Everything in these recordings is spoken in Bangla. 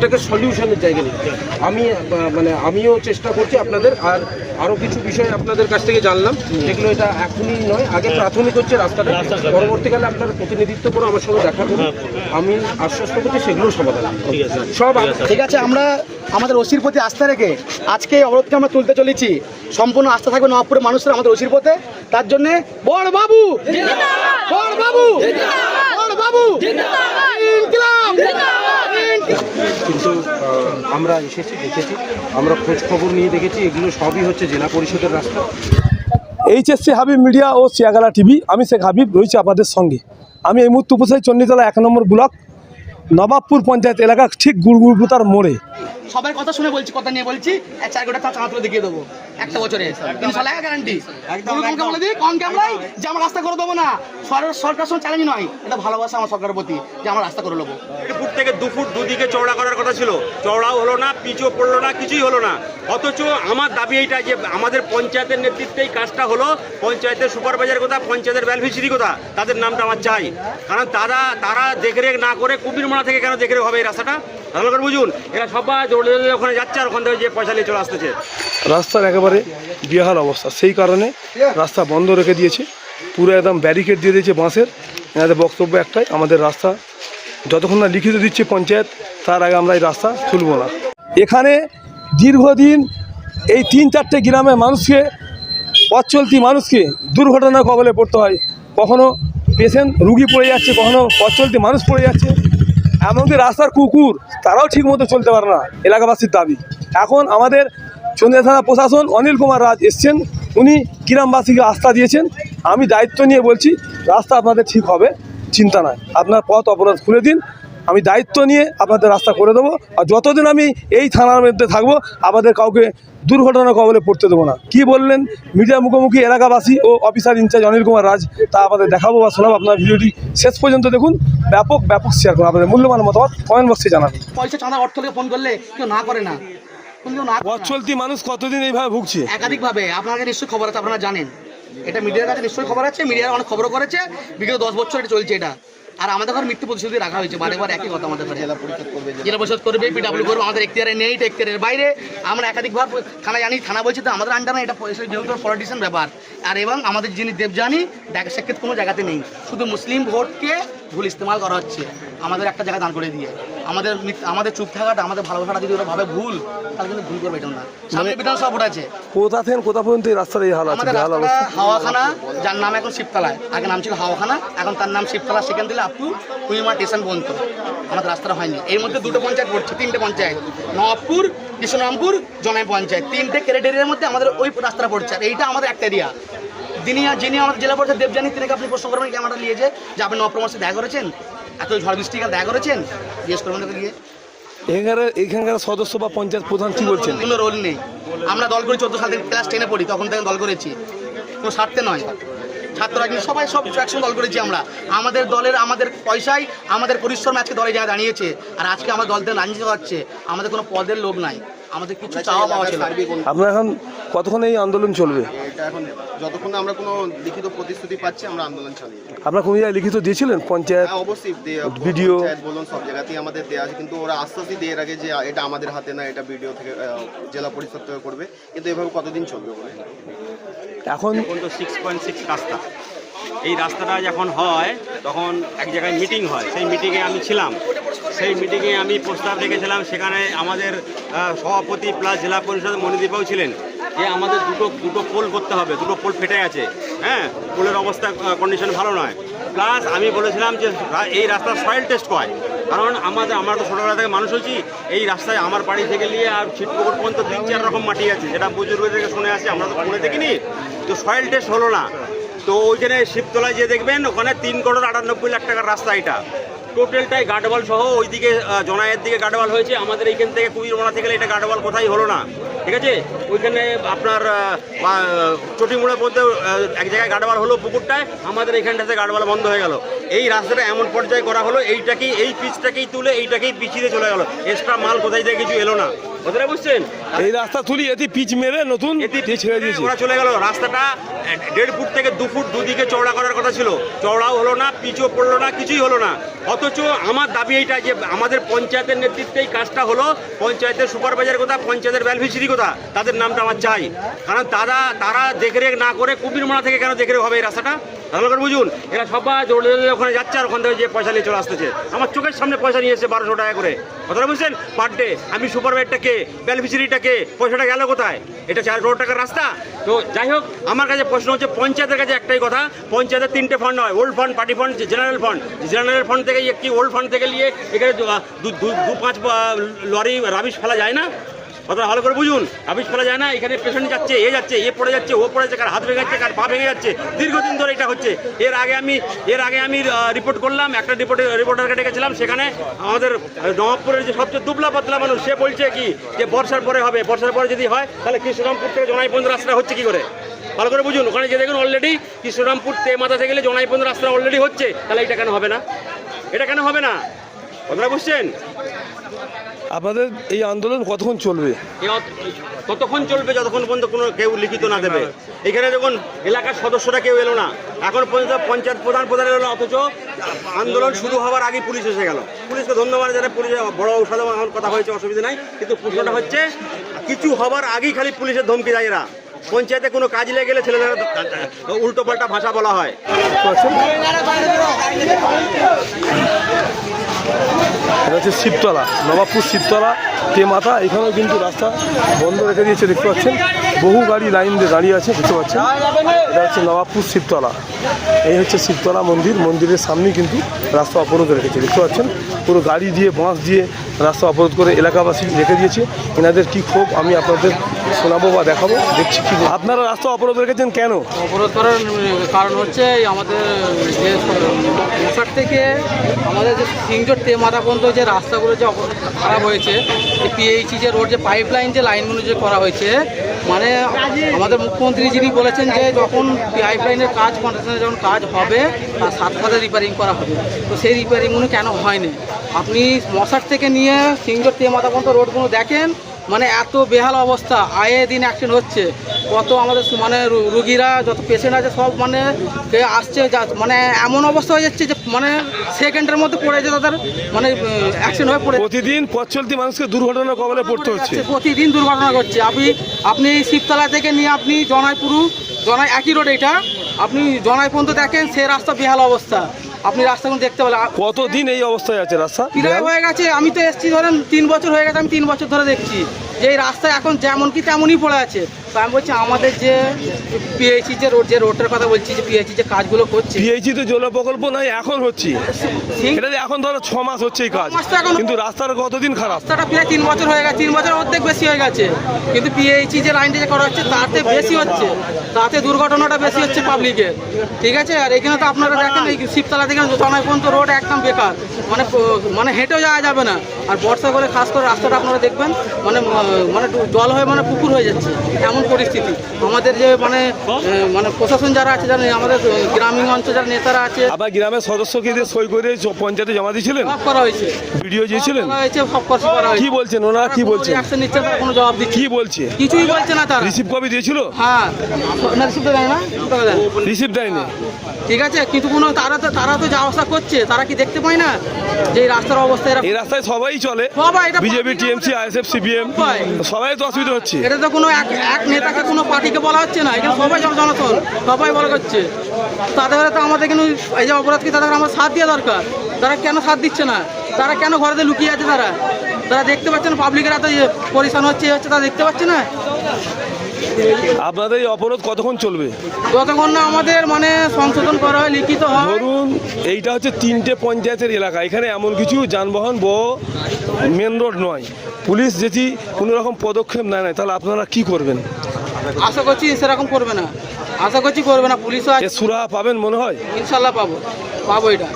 এটাকে সলিউশনের জায়গা নিতে আমি মানে আমিও চেষ্টা করছি আপনাদের আর আরও কিছু বিষয় আপনাদের কাছ থেকে জানলাম। যেগুলো এটা এখনই নয় আগে প্রাথমিক হচ্ছে রাস্তাটা। পরবর্তীকালে আপনার প্রতিনিধিত্ব করে আমার সঙ্গে দেখা করুন। আমি আশ্বস্ত করছি সেগুলো সমাধান। সব ঠিক আছে। আমরা আমাদের ওসির প্রতি আস্থা রেখে আজকে এই অবরোধকে আমরা তুলতে চলেছি। সম্পূর্ণ আস্থা থাকবে নবাবপুরের মানুষের আমাদের ওসির পথে। তার জন্যে বড় বাবু বড় বাবু বড় বাবু! কিন্তু আমরা এসেছি দেখেছি আমরা খোঁজ খবর নিয়ে দেখেছি এগুলো সবই হচ্ছে জেলা পরিষদের রাস্তা। এইচএসসি হাবিব মিডিয়া ও সিয়াগালা টিভি আমি শেখ হাবিব রয়েছি আপনাদের সঙ্গে। আমি এই মুহূর্তে উপস্থিত চণ্ডীতলা এক নম্বর ব্লক নবাবপুর পঞ্চায়েত এলাকা ঠিক গুড়গুড়পুতার মোড়ে। সবার কথা শুনে বলছি কথা নিয়ে বলছি চার গোটা চাঁদা দেখিয়ে দেবো। একটা বছরে। ইনশাল্লাহ গ্যারান্টি কমকে বলে দিই কম ক্যামেরায় যে আমরা রাস্তা করে দেবো না। সরকার সরকার সঙ্গে চ্যালেঞ্জ নয়। এটা ভালোবাসা আমার সরকারের প্রতি যে আমরা রাস্তা করে নেব। ফুট থেকে দু ফুট দুদিকে চওড়া করার কথা ছিল। চওড়াও হলো না পিচও পড়ল না কিছুই হলো না। অথচ আমার দাবি এইটা যে আমাদের পঞ্চায়েতের নেতৃত্বে এই কাজটা হলো। পঞ্চায়েতের সুপারভাইজার কথা পঞ্চায়েতের বেলফিসিরি কথা তাদের নামটা আমার চাই। কারণ তারা তারা দেখরেখ না করে কুবিরমোড়া থেকে কেন দেখরেখ হবে এই রাস্তাটা? ভালো করে বুঝুন। এরা সবাই দৌড়ে ওখানে যাচ্ছে আর ওখান থেকে যে পয়সা নিয়ে চলে আসতেছে। রাস্তার একেবারে বিহাল অবস্থা। সেই কারণে রাস্তা বন্ধ রেখে দিয়েছে। পুরো একদম ব্যারিকেড দিয়ে দিয়েছে বাঁশের। এনাদের বক্তব্য একটাই, আমাদের রাস্তা যতক্ষণ না লিখিত দিচ্ছে পঞ্চায়েত, তার আগে আমরা এই রাস্তা তুলব না। এখানে দীর্ঘদিন এই তিন চারটে গ্রামের মানুষকে পথ চলতি মানুষকে দুর্ঘটনার কবলে পড়তে হয়। কখনো পেশেন্ট রুগী পড়ে যাচ্ছে, কখনো পথ চলতি মানুষ পড়ে যাচ্ছে। এমনকি রাস্তার কুকুর, তারাও ঠিক মতো চলতে পারে না, এলাকাবাসীর দাবি। এখন আমাদের চন্দ্রিয়া থানা প্রশাসন অনিল কুমার রাজ এসছেন। উনি গ্রামবাসীকে আস্থা দিয়েছেন। আমি দায়িত্ব নিয়ে বলছি, রাস্তা আপনাদের ঠিক হবে, চিন্তা নয়। আপনার পথ অপরাধ খুলে দিন। আমি দায়িত্ব নিয়ে আপনাদের রাস্তা করে দেবো। আর যতদিন আমি এই থানার মধ্যে থাকব, আমাদের কাউকে দুর্ঘটনা কবলে পড়তে দেবো না। কি বললেন মিডিয়া মুখোমুখি এলাকাবাসী ও officer in charge Anil Kumar Raj, তা আপনাদের দেখাবো বা শোনাবো। আপনার ভিডিওটি শেষ পর্যন্ত দেখুন। ব্যাপক ব্যাপক শেয়ার করুন। আপনাদের মূল্যবান মতামত কমেন্ট বক্সে জানাবেন। পয়সা চাঁদা অর্থ ফোন করলে কেউ না করে না। পথ না। চলতি মানুষ কতদিন এইভাবে ভুগছে? একাধিকভাবে। আপনাকে নিশ্চয়ই খবর আছে আপনারা জানেন। এটা মিডিয়ার কাছে নিশ্চয়ই খবর আছে মিডিয়ার অনেক খবরও করেছে। বিগত দশ বছর এটা চলছে এটা। আর আমাদের ঘর মৃত্যু প্রতিশ্রুতি রাখা হয়েছে বারে বার একই কথা আমাদের ঘরে। জেলা পরিষদ করবে জেলা পরিষদ করবে পিডাব্লিউ করবে আমাদের এখতিয়ারে নেই এটা এখতিয়ারের বাইরে। আমরা একাধিকবার থানা জানি থানা বলছে তো আমাদের আন্ডারে এটা যেহেতু পলিটিশিয়ান ব্যাপার। আর এবং আমাদের যিনি দেবজানি দেখা সাক্ষাৎ কোনো জায়গাতে নেই। শুধু মুসলিম ভোটকে ভুল ইস্তেমাল করা হচ্ছে আমাদের একটা জায়গায় দান করে দিয়ে। আমাদের আমাদের চুপ থাকাটা আমাদের ভালোবাসাটা যদি ওরা ভাবে ভুল তাহলে কিন্তু ভুল করবে এটা না। সামনে বিধানসভা ভোট আছে। কোথা থেকে কোথা পর্যন্ত এই রাস্তার এই হাল আছে? হাওয়াখানা যার নাম এখন শিবতলায়। আগে নাম ছিল হাওয়াখানা এখন তার নাম শিবতলা সেখান থেকে আপ টু কুইমা স্টেশন পর্যন্ত। আমাদের রাস্তাটা হয়নি। এর মধ্যে দুটো পঞ্চায়েত পড়ছে তিনটে পঞ্চায়েত। নবাবপুর কৃষ্ণরামপুর জনাই পঞ্চায়েত। তিনটে ক্যারেটেরিয়ার মধ্যে আমাদের ওই রাস্তাটা পড়ছে। আর এইটা আমাদের একটা এরিয়া যিনি যিনি আমাদের জেলা পরিষদ দেবজানি তিনি আপনি প্রশ্ন করবেন ক্যামেরা নিয়েছে যে আপনি নবপ্রমার সাথে দেখা করেছেন এত ঝড় বৃষ্টি কাল দেখা করেছেন জিজ্ঞেস করবেন তাকে গিয়ে। এখানকার এখানকার সদস্য বা পঞ্চায়েত প্রধান কি বলছেন? কোনো রোল নেই। আমরা দল করি চোদ্দ সাল থেকে ক্লাস টেনে পড়ি তখন থেকে দল করেছি। কোনো স্বার্থে নয়। ছাত্ররা কিন্তু সবাই সব একসঙ্গে দল করেছি আমরা। আমাদের দলের আমাদের পয়সায় আমাদের পরিশ্রম আজকে দলে জায়গায় দাঁড়িয়েছে। আর আজকে আমার দল থেকে রাজনীতি হচ্ছে। আমাদের কোনো পদের লোভ নাই। আমাদের কিছু চাওয়া পাওয়া ছিল আপনার এখন কতক্ষণ এই আন্দোলন চলবে? এটা এখন যতক্ষণ না আমরা কোনো লিখিত প্রতিশ্রুতি পাচ্ছি আমরা আন্দোলন চালিয়ে যাব। আপনার কোনো জায়গায় লিখিত দিয়েছিলেন? পঞ্চায়েত হ্যাঁ অবশ্যই দে- ভিডিও। পঞ্চায়েত বলুন সব জায়গাতেই আমাদের দেওয়া আছে কিন্তু ওরা আশ্বাসই দিয়ে রাখে যে এটা আমাদের হাতে না এটা ভিডিও থেকে আহ, জেলা পরিষদ থেকে করবে। কিন্তু এভাবে কতদিন চলবে বলে এখন এখন তো সিক্স পয়েন্ট সিক্স রাস্তা। এই রাস্তাটা যখন হয় তখন এক জায়গায় মিটিং হয়। সেই মিটিংয়ে আমি ছিলাম। সেই মিটিংয়ে আমি প্রস্তাব রেখেছিলাম সেখানে আমাদের আহ, সভাপতি প্লাস জেলা পরিষদ মনিদীপাও ছিলেন। যে আমাদের দুটো দুটো পোল করতে হবে, দুটো পোল ফেটে আছে হ্যাঁ পোলের অবস্থা কন্ডিশন ভালো নয়। প্লাস আমি বলেছিলাম যে এই রাস্তার সয়েল টেস্ট হয় কারণ আমাদের, আমরা তো ছোটোবেলা থেকে মানুষ হয়েছি, এই রাস্তায় আমার বাড়ি থেকে নিয়ে আর ছিটপুকুর পর্যন্ত তিন, চার রকম মাটি আছে। যেটা বুজুর্গ থেকে শুনে আসি, আমরা তো শুনে দেখিনি। তো সয়েল টেস্ট হলো না। তো ওইখানে শিবতলায় যে দেখবেন, ওখানে তিন করোড় আটানব্বই লাখ টাকার রাস্তা এটা। টোটালটাই গার্ডওয়াল সহ ওইদিকে জনায়ের দিকে গার্ডওয়াল হয়েছে। আমাদের এইখান থেকে কুড়িমোড়া থেকে এটা গার্ডওয়াল কোথায় হলো না। ঠিক আছে? ওইখানে আপনার চটিমুড়া বলতে এক জায়গায় গাডওয়াল হলো পুকুরটায়, আমাদের এইখানটাতে গাডওয়াল বন্ধ হয়ে গেল। এই রাস্তাটা এমন পর্যায়ে করা হলো, এইটাকেই, এই পিচটাকেই তুলে, এইটাকেই পিছিয়ে চলে গেল। এক্সট্রা মাল কোথায় থেকে কিছু এলো না। কথাটা বুঝছেন? এই রাস্তা তুলি এতে পিচ মেরে নতুন ছেড়ে দিয়েছে। ওরা চলে গেল। রাস্তাটা দেড় ফুট থেকে দু ফুট দুদিকে চওড়া করার কথা ছিল। চওড়াও হলো না পিচও পড়ল না কিছুই হলো না। অথচ আমার দাবি এইটা যে আমাদের পঞ্চায়েতের নেতৃত্বে এই কাজটা হলো। পঞ্চায়েতের সুপারভাইজার কথা পঞ্চায়েতের বেলফিসিরি কথা তাদের নামটা আমার চাই। কারণ তারা তারা দেখরেখ না করে কুবিরমানা থেকে কেন দেখরেখ হবে এই রাস্তাটা? ভালো করে বুঝুন এরা সবাই দৌড়ে দৌড়ে ওখানে যাচ্ছে আর ওখান থেকে যে পয়সা নিয়ে চলে আসতেছে। আমার চোখের সামনে পয়সা নিয়ে এসে বারোশো টাকা করে। কথাটা বুঝছেন? পার ডে আমি সুপারভাইজারটা কে কে পয়সাটা গেল কোথায়? এটা চার করোড় টাকার রাস্তা। তো যাই হোক, আমার কাছে প্রশ্ন হচ্ছে, পঞ্চায়েতের কাছে একটাই কথা পঞ্চায়েতের তিনটে ফান্ড হয় old fund party fund general fund general fund থেকে একটি ওল্ড ফান্ড থেকে নিয়ে এখানে দু পাঁচ লরি রাবিশ ফেলা যায় না। কথা ভালো করে বুঝুন। রাবিশ ফেলা যায় না, এখানে পেশেন্ট যাচ্ছে, এ যাচ্ছে, এ পড়ে যাচ্ছে, ও পড়ে যাচ্ছে, কার হাত ভেঙে যাচ্ছে, কার পা ভেঙে যাচ্ছে, দীর্ঘদিন ধরে এটা হচ্ছে। এর আগে আমি, এর আগে আমি রিপোর্ট করলাম, একটা রিপোর্টে রিপোর্টারকে ডেকেছিলাম, সেখানে আমাদের নবাবপুরের যে সবচেয়ে দুবলা পাতলা মানুষ, সে বলছে কি, যে বর্ষার পরে হবে, বর্ষার পরে যদি হয়, তাহলে কৃষ্ণরামপুর থেকে জনাই পর্যন্ত রাস্তা হচ্ছে কি করে? ভালো করে বুঝুন, ওখানে যে দেখুন অলরেডি কৃষ্ণরামপুর তে মাথা থেকে গেলে জনাই পর্যন্ত রাস্তা অলরেডি হচ্ছে, তাহলে এটা কেন হবে না? এটা কেন হবে না? আপনারা বুঝছেন? আপনাদের এই আন্দোলন কতক্ষণ চলবে? ততক্ষণ চলবে যতক্ষণ পর্যন্ত কোনো কেউ লিখিত না দেবে। এখানে দেখুন এলাকার সদস্যরা কেউ এলো না। এখন পর্যন্ত পঞ্চায়েত প্রধান প্রধান এলো না অথচ আন্দোলন শুরু হওয়ার আগে পুলিশ এসে গেল। পুলিশকে ধন্যবাদ জানাই পুলিশ বড় সাধারণ এখন কথা হয়েছে অসুবিধা নাই। কিন্তু প্রশ্নটা হচ্ছে কিছু হবার আগেই খালি পুলিশের ধমকি দেয় এরা। পঞ্চায়েতে কোনো কাজ লেগে গেলে ছেলেরা উল্টো পাল্টা ভাষা বলা হয়। এটা হচ্ছে শিবতলা নবাবপুর শিবতলা তেমাথা এখানেও কিন্তু রাস্তা বন্ধ রেখে দিয়েছে দেখতে পাচ্ছেন। বহু গাড়ি লাইন দিয়ে দাঁড়িয়ে আছে, দেখতে পাচ্ছেন? এটা হচ্ছে নবাবপুর শিবতলা। এই হচ্ছে শিবতলা মন্দির। মন্দিরের সামনেই কিন্তু রাস্তা অবরোধ রেখেছে, দেখতে পাচ্ছেন? পুরো গাড়ি দিয়ে, বাঁশ দিয়ে রাস্তা অবরোধ করে এলাকাবাসী রেখে দিয়েছে। এনাদের কি ক্ষোভ, আমি আপনাদের শোনাবো বা দেখাবো, দেখছি কি আপনারা রাস্তা অবরোধ রেখেছেন কেন? অবরোধ করার কারণ হচ্ছে আমাদের যে থেকে আমাদের যে সিংজোর তেমারা পর্যন্ত যে রাস্তাগুলো যে খারাপ হয়েছে পিএইচি যে রোড যে পাইপ লাইন যে লাইনগুলো যে করা হয়েছে মানে আমাদের মুখ্যমন্ত্রী যিনি বলেছেন যে যখন পাইপলাইনের কাজ কন্ট্রাকশনের যখন কাজ হবে, তার সাথে সাথে রিপেয়ারিং করা হবে। তো সেই রিপেয়ারিংগুলো কেন হয়নি? আপনি মশার থেকে নিয়ে সিংজোর তেমারা পর্যন্ত রোডগুলো দেখেন মানে এত বেহাল অবস্থা আয়ে দিন অ্যাক্সিডেন্ট হচ্ছে। কত আমাদের মানে রুগীরা যত পেশেন্ট আছে সব মানে আসছে যা- মানে এমন অবস্থা হয়ে যাচ্ছে যে মানে সেকেন্ডের মধ্যে পড়ে যাচ্ছে তাদের মানে অ্যাক্সিডেন্ট হয়ে পড়ে প্রতিদিন পথ চলতি মানুষকে দুর্ঘটনার কবলে পড়তে হচ্ছে। প্রতিদিন দুর্ঘটনা ঘটছে। আপনি আপনি শিবতলা থেকে নিয়ে আপনি জনাইপুরু জনাই একই রোড এটা। আপনি জনাই পর্যন্ত দেখেন সে রাস্তা বেহাল অবস্থা। আপনি রাস্তাগুলো দেখতে পেলেন কতদিন এই অবস্থায় আছে রাস্তা? প্রায় হয়ে গেছে আমি তো এসছি ধরেন তিন বছর হয়ে গেছে আমি তিন বছর ধরে দেখছি। যে এই রাস্তা এখন যেমন কি তেমনই পড়ে আছে। তো আমি বলছি আমাদের যে পিএইচি যে রোড যে রোডটার কথা বলছি যে পিএইচি যে কাজগুলো করছে। পিএইচি তো জল প্রকল্প নাই এখন হচ্ছে। এটা এখন ধরো ছ মাস হচ্ছে এই কাজ। কিন্তু রাস্তার কতদিন খারাপ? রাস্তাটা প্রায় তিন বছর হয়ে গেছে তিন বছর অর্ধেক বেশি হয়ে গেছে। কিন্তু পিএইচি যে লাইনটা যে করা হচ্ছে তাতে বেশি হচ্ছে। তাতে দুর্ঘটনাটা বেশি হচ্ছে পাবলিকের ঠিক আছে? আর এখানে তো আপনারা দেখেন এই শিবতলা থেকে জনাই পর্যন্ত রোড একদম বেকার। মানে মানে হেঁটেও যাওয়া যাবে না। আর বর্ষা করে খাস করে রাস্তাটা আপনারা দেখবেন মানে মানে জল হয়ে মানে পুকুর হয়ে যাচ্ছে এমন পরিস্থিতি। আমাদের যে মানে মানে প্রশাসন যারা আছে যারা আমাদের গ্রামীণ অঞ্চল যারা নেতারা আছে। আবার গ্রামের সদস্যকে কি সই করে পঞ্চায়েতে জমা দিয়েছিলেন? করা হয়েছে। ভিডিও করা কি বলছেন? ওনারা কি বলছেন? অ্যাকশন নিচ্ছে তারা কোনো জবাব দিচ্ছে কি বলছে? কিছুই বলছে না তারা। রিসিভ কপি দিয়েছিল? হ্যাঁ। রিসিপ্টটা দেয় না? রিসিভ দেয়নি। ঠিক আছে কিন্তু কোনো তারা তো তারা তো যাওয়া আসা করছে তারা কি দেখতে পায় না? যে রাস্তার অবস্থা এই রাস্তায় সবাই চলে। সবাই এটা বিজেপি টিএমসি আইএসএফ সিপিএম সবাই। তো অসুবিধা হচ্ছে। এটা তো কোনো এক এক নেতাকে কোনো পার্টিকে বলা হচ্ছে না। এখানে সবাই জন- জনগণ সবাই বলা করছে তাদের তো আমাদের কিন্তু এই যে অপরাধকে তাদের আমার সাথ দেওয়া দরকার? তারা কেন সাথ দিচ্ছে না? তারা কেন ঘরেতে লুকিয়ে আছে তারা? তারা দেখতে পাচ্ছে না পাবলিকের ইয়ে পরিশান হচ্ছে হচ্ছে তারা দেখতে পাচ্ছে না? আপনাদের এই অবরোধ কতক্ষণ চলবে? যতক্ষণ না আমাদের মানে সংশোধন করা হয় লিখিত হয়। ধরুন এইটা হচ্ছে তিনটে পঞ্চায়েতের এলাকা। এখানে এমন কিছু যানবাহন ব মেন রোড নয়। পুলিশ যদি কোনো রকম পদক্ষেপ নেয় না তাহলে আপনারা কি করবেন? আশা করছি সেরকম করবে না। আশা করছি করবে না পুলিশও সুরাহা পাবেন মনে হয়? ইনশাল্লাহ পাবো। পাবো এটা।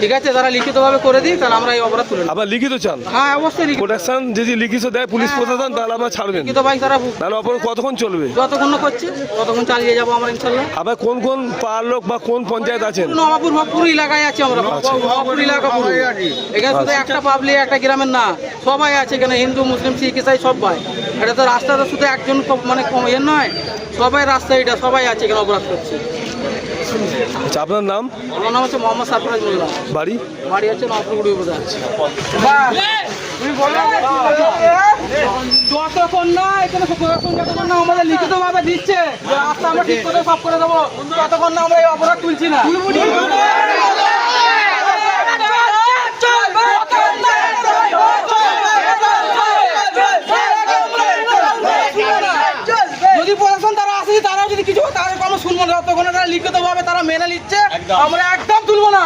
ঠিক আছে তারা লিখিতভাবে করে দিই তাহলে আমরা এই অপরাধ তুলে নেব। আবার লিখিত চান? হ্যাঁ অবশ্যই লিখিত। প্রোটেকশন যদি লিখিত দেয় পুলিশ প্রশাসন তাহলে আমরা ছাড়বেন। লিখিত ভাই তারা তাহলে অপরাধ কতক্ষণ চলবে? যতক্ষণ না করছে ততক্ষণ চালিয়ে যাব আমরা ইনশাল্লাহ। আবার কোন কোন পাড়ার লোক বা কোন পঞ্চায়েত আছেন? নবাবপুর ভবপুর এলাকায় আছি আমরা। ভবপুর এলাকা পুরো। এখানে শুধু একটা পাবলিক একটা গ্রামের না সবাই আছে এখানে হিন্দু মুসলিম শিখ ইসাই সবাই এটা তো রাস্তাটা শুধু একজন মানে কম ইয়ে নয় সবাই রাস্তা এটা সবাই আছে এখানে অপরাধ করছে। আচ্ছা আপনার নাম? আমার নাম হচ্ছে মোহাম্মদ সারফরাজ মোল্লা। বাড়ি? বাড়ি হচ্ছে নবপুরগুড়ি উপজেলা যতক্ষণ না এখানে যতক্ষণ না আমাদের লিখিতভাবে দিচ্ছে রাস্তা আমরা ঠিক করে সব করে দেবো ততক্ষণ না আমরা এই অপরাধ তুলছি না যদি প্রশাসন তারা আসে তারাও যদি কিছু হয় তাহলে আমরা শুনব না। তখন তারা লিখিতভাবে তারা মেনে নিচ্ছে আমরা একদম তুলবো না।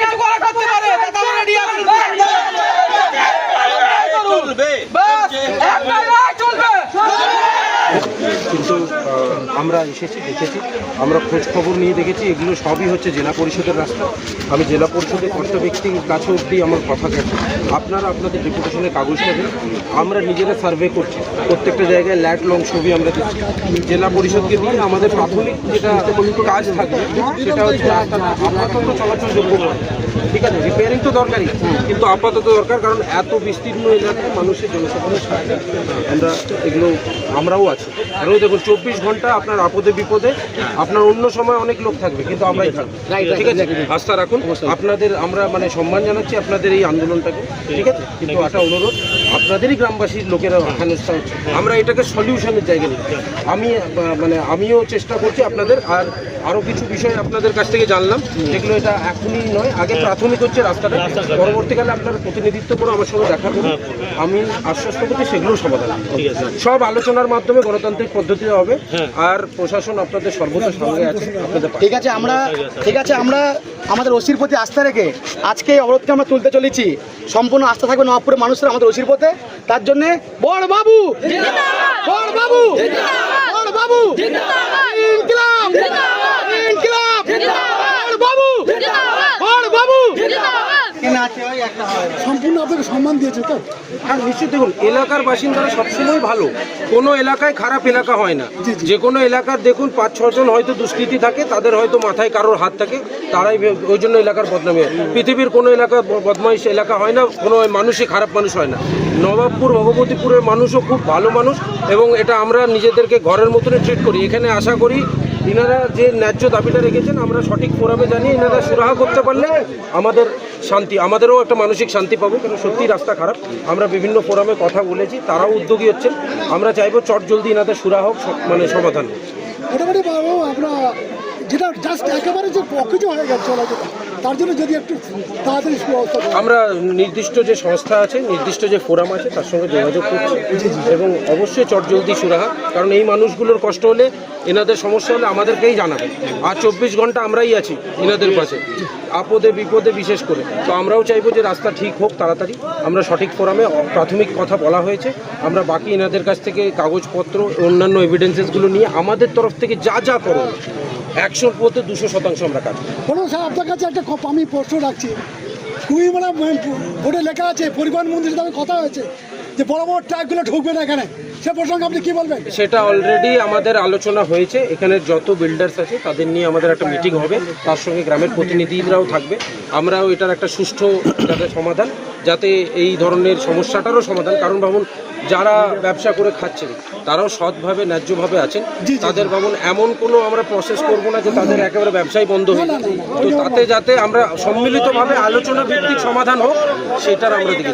কিছু করা করতে পারে চলবে। কিন্তু আমরা এসেছি, দেখেছি, আমরা খোঁজ খবর নিয়ে দেখেছি, এগুলো সবই হচ্ছে জেলা পরিষদের রাস্তা। আমি জেলা পরিষদের কষ্ট ব্যক্তির কাছে অব্দি আমার কথা গেছে। আপনারা আপনাদের ডেপুটেশনের কাগজটা দিন আমরা নিজেরা সার্ভে করছি। প্রত্যেকটা জায়গায় ল্যাট লং ছবি আমরা দিচ্ছি। জেলা পরিষদকে দিয়ে আমাদের প্রাথমিক যেটা কাজ থাকবে, সেটা হচ্ছে রাস্তাটা আপাতত চলাচলযোগ্য। ঠিক আছে রিপেয়ারিং তো দরকারই, কিন্তু আপাতত দরকার, কারণ এত বিস্তীর্ণ এলাকায় মানুষের জনসাধারণের সাথে আমরা এগুলো, আমরাও আছি। আরও দেখুন চব্বিশ ঘণ্টা আপনার আপদে বিপদে আপনার অন্য সময় অনেক লোক থাকবে কিন্তু আমরাই থাকব। ঠিক আছে? আস্থা রাখুন আপনাদের আমরা মানে সম্মান জানাচ্ছি আপনাদের এই আন্দোলনটাকে ঠিক আছে? কিন্তু একটা অনুরোধ আপনাদেরই গ্রামবাসীর লোকেরা হেনস্থা হচ্ছে আমরা এটাকে সলিউশনের জায়গা নিচ্ছি আমি মানে আমিও চেষ্টা করছি আপনাদের আর আরও কিছু বিষয় আপনাদের কাছ থেকে জানলাম। যেগুলো এটা এখনই নয় আগে প্রাথমিক হচ্ছে রাস্তাটা। পরবর্তীকালে আপনার প্রতিনিধিত্ব করে আমার সঙ্গে দেখা করুন। আমি আশ্বস্ত করছি সেগুলো সমাধান। সব আলোচনার মাধ্যমে গণতান্ত্রিক পদ্ধতি হবে আর প্রশাসন আপনাদের সর্বোচ্চ সঙ্গে আছে আপনাদের ঠিক আছে আমরা ঠিক আছে আমরা আমাদের ওসির প্রতি আস্থা রেখে আজকে এই অবরোধকে আমরা তুলতে চলেছি। সম্পূর্ণ আস্থা থাকবে নবাবপুরের মানুষের আমাদের ওসির পথে। তার জন্যে বড় বাবু! বড় বাবু! বড় বাবু! ইনকিলাব! ইনকিলাব বড় বাবু বড় বাবু সম্পূর্ণ আপনাকে সম্মান দিয়েছে তো হ্যাঁ নিশ্চয়ই দেখুন এলাকার বাসিন্দারা সবসময় ভালো। কোনো এলাকায় খারাপ এলাকা হয় না। যে কোনো এলাকার দেখুন পাঁচ ছজন হয়তো দুষ্কৃতি থাকে তাদের হয়তো মাথায় কারোর হাত থাকে তারাই ওই জন্য এলাকার বদনামি হয়। পৃথিবীর কোনো এলাকা বদমাইশ এলাকা হয় না কোনো মানুষই খারাপ মানুষ হয় না। নবাবপুর ভগবতীপুরের মানুষও খুব ভালো মানুষ এবং এটা আমরা নিজেদেরকে ঘরের মতনই ট্রিট করি। এখানে আশা করি ইনারা যে ন্যায্য দাবিটা রেখেছেন, আমরা সঠিক ফোরামে জানি ইনারা সুরাহা করতে পারলে আমাদের শান্তি, আমাদেরও একটা মানসিক শান্তি পাবো, কেন সত্যি রাস্তা খারাপ। আমরা বিভিন্ন ফোরামে কথা বলেছি, তারাও উদ্যোগী হচ্ছেন। আমরা চাইব চট জলদি ইনাদের সুরাহা হোক মানে সমাধান হোক। মোটামুটি যেটা জাস্ট একেবারে যে হয়ে গেছে তার জন্য যদি একটু তাড়াতাড়ি সুব্যবস্থা আমরা নির্দিষ্ট যে সংস্থা আছে নির্দিষ্ট যে ফোরাম আছে তার সঙ্গে যোগাযোগ করছি। এবং অবশ্যই চট জলদি সুরাহা কারণ এই মানুষগুলোর কষ্ট হলে এনাদের সমস্যা হলে আমাদেরকেই জানাবে। আর চব্বিশ ঘণ্টা আমরাই আছি এনাদের পাশে আপদে বিপদে বিশেষ করে। তো আমরাও চাইব যে রাস্তা ঠিক হোক তাড়াতাড়ি। আমরা সঠিক ফোরামে প্রাথমিক কথা বলা হয়েছে। আমরা বাকি এনাদের কাছ থেকে কাগজপত্র অন্যান্য এভিডেন্সেসগুলো নিয়ে আমাদের তরফ থেকে যা যা করো একশো পথে দুশো শতাংশ আমরা কাজ। কোনো স্যার আপনার কাছে একটা আমি প্রশ্ন রাখছি। খুবই মানে বোর্ডে লেখা আছে পরিবহন মন্ত্রীর সাথে কথা হয়েছে যে বড় বড় ট্রাকগুলো ঢুকবে না এখানে। সে প্রসঙ্গে আপনি কি বলবেন? সেটা অলরেডি আমাদের আলোচনা হয়েছে। এখানে যত বিল্ডার্স আছে তাদের নিয়ে আমাদের একটা মিটিং হবে। তার সঙ্গে গ্রামের প্রতিনিধিরাও থাকবে। আমরাও এটার একটা সুষ্ঠু যাতে সমাধান যাতে এই ধরনের সমস্যাটারও সমাধান। কারণ ভাবুন যারা ব্যবসা করে খাচ্ছেন তারাও সৎভাবে ন্যায্যভাবে আছেন। তাদের ভাবুন এমন কোনো আমরা প্রসেস করব না যে তাদের একেবারে ব্যবসায় বন্ধ হয়ে তো তাতে যাতে আমরা সম্মিলিতভাবে আলোচনা ভিত্তিক সমাধান হোক সেটার আমরা দিকে।